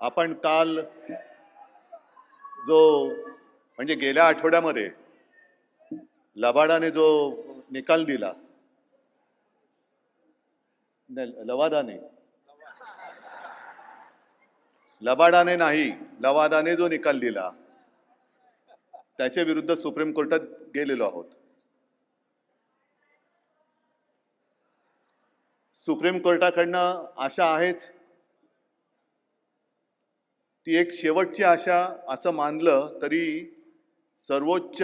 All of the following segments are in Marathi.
आपण काल जो म्हणजे गेल्या आठवड्यामध्ये लबाडाने जो निकाल दिला लवादाने. लबाडाने नाही लवादाने जो निकाल दिला त्याच्या विरुद्ध सुप्रीम कोर्टात गेलेलो आहोत. सुप्रीम कोर्टाकडनं आशा आहेच ती एक शेवटची आशा असं मानलं तरी सर्वोच्च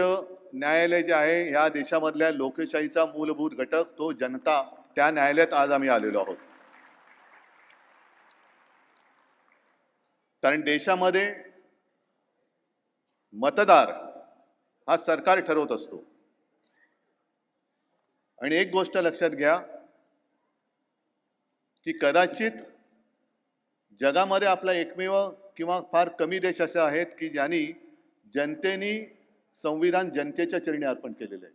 न्यायालय जे आहे ह्या देशामधल्या लोकशाहीचा मूलभूत घटक तो जनता त्या न्यायालयात आज आम्ही आलेलो आहोत. कारण देशामध्ये मतदार हा सरकार ठरवत असतो. आणि एक गोष्ट लक्षात घ्या की कदाचित जगामध्ये आपला एकमेव किंवा फार कमी देश असे आहेत की ज्यांनी जनतेनी संविधान जनतेच्या चरणी अर्पण केलेलं आहे.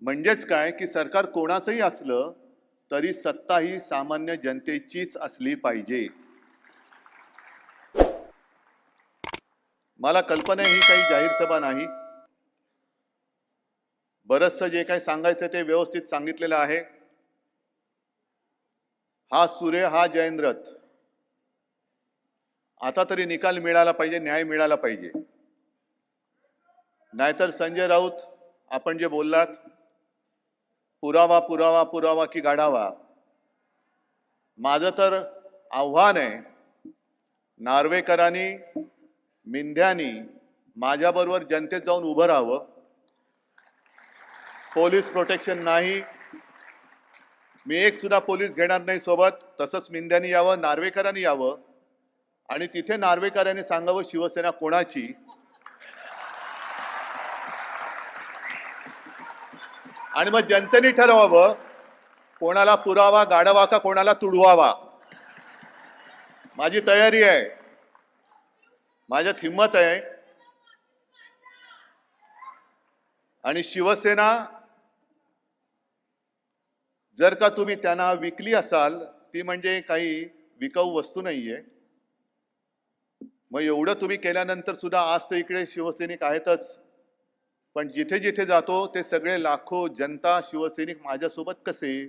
म्हणजेच काय की सरकार कोणाचंही असलं तरी सत्ता ही सामान्य जनतेचीच असली पाहिजे. मला कल्पना ही काही जाहीर सभा नाही. बरचसं जे काही सांगायचं ते व्यवस्थित सांगितलेलं आहे. हा सूर्य हा जयंद्रथ आता तरी निकाल मिळाला पाहिजे न्याय मिळाला पाहिजे. नाहीतर संजय राऊत आपण जे बोललात पुरावा पुरावा पुरावा की गाढावा. माझं तर आव्हान आहे नार्वेकरांनी मिंध्यानी माझ्याबरोबर जनतेत जाऊन उभं राहावं. पोलीस प्रोटेक्शन नाही. मी एक सुद्धा पोलीस घेणार नाही सोबत तसंच मिंध्यानी यावं नार्वेकरांनी यावं. आणि तिथे नार्वेकरांनी सांगावं शिवसेना कोणाची? आणि मग जनतेने ठरवावं कोणाला पुरावा गाडवा का कोणाला तुडवावा? माझी तयारी आहे. माझ्यात हिंमत आहे. आणि शिवसेना जर का तुम्ही त्यांना विकली असाल ती म्हणजे काही विकाऊ वस्तू नाहीये. मग एवढं तुम्ही केल्यानंतर सुद्धा आज तर इकडे शिवसैनिक आहेतच. पण जिथे जिथे जातो ते सगळे लाखो जनता शिवसैनिक माझ्यासोबत कसे?